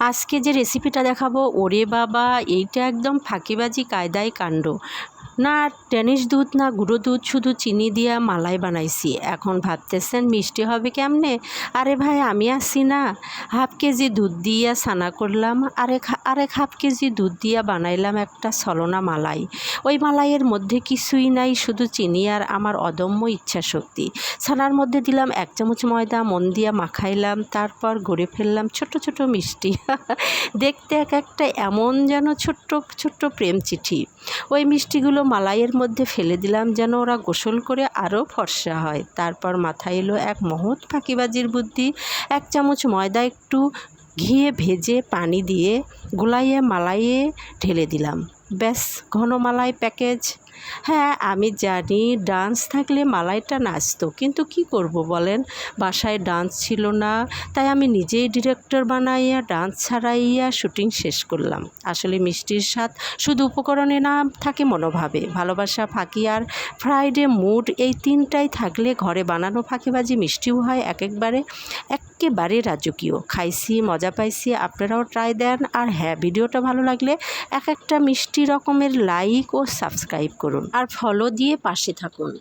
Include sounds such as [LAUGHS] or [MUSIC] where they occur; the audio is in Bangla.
আজকে যে রেসিপিটা দেখাবো, ওরে বাবা, এইটা একদম ফাঁকিবাজি কায়দায় কাণ্ড। না টেনিস দুধ, না গুঁড়ো দুধ, শুধু চিনি দিয়া মালাই বানাইছি। এখন ভাবতেছেন মিষ্টি হবে কেমনে? আরে ভাই, আমি আসি না। হাফ কেজি দুধ দিয়া ছানা করলাম। আরেক আরেক হাফ কেজি দুধ দিয়া বানাইলাম একটা ছলনা মালাই। ওই মালাইয়ের মধ্যে কিছুই নাই, শুধু চিনি আর আমার অদম্য ইচ্ছা শক্তি। ছানার মধ্যে দিলাম এক চামচ ময়দা, মন দিয়া মাখাইলাম, তারপর গড়ে ফেললাম ছোট ছোট মিষ্টি। [LAUGHS] দেখতে এক একটা এমন যেন ছোট্ট ছোট্ট প্রেম চিঠি। ওই মিষ্টিগুলো মালাইয়ের মধ্যে ফেলে দিলাম যেন ওরা গোসল করে আরও ফর্সা হয়। তারপর মাথায় এলো এক মহৎ ফাঁকিবাজির বুদ্ধি। এক চামচ ময়দা একটু ঘিয়ে ভেজে পানি দিয়ে গুলাইয়ে মালাইয়ে ঢেলে দিলাম। ব্যাস, ঘন মালাই প্যাকেজ। হ্যাঁ আমি জানি ডান্স থাকলে মালাইটা নাচতো, কিন্তু কি করব বলেন? বাসায় ডান্স ছিল না, তাই আমি নিজেই ডিরেক্টর বানাইয়া, ডান্স ছাড়াইয়া শুটিং শেষ করলাম। আসলে মিষ্টির স্বাদ শুধু উপকরণে না থাকে মনোভাবে। ভালোবাসা, ফাঁকি আর ফ্রাইডে মুড এই তিনটাই থাকলে ঘরে বানানো ফাঁকিবাজি মিষ্টিও হয় এক একবারে একেবারে রাজকীয়। খাইছি, মজা পাইছি, আপনারাও ট্রাই দেন। আর হ্যাঁ ভিডিওটা ভালো লাগলে এক একটা মিষ্টি রকমের লাইক ও সাবস্ক্রাইব করুন। আর ফলো দিয়ে পাশে থাকুন।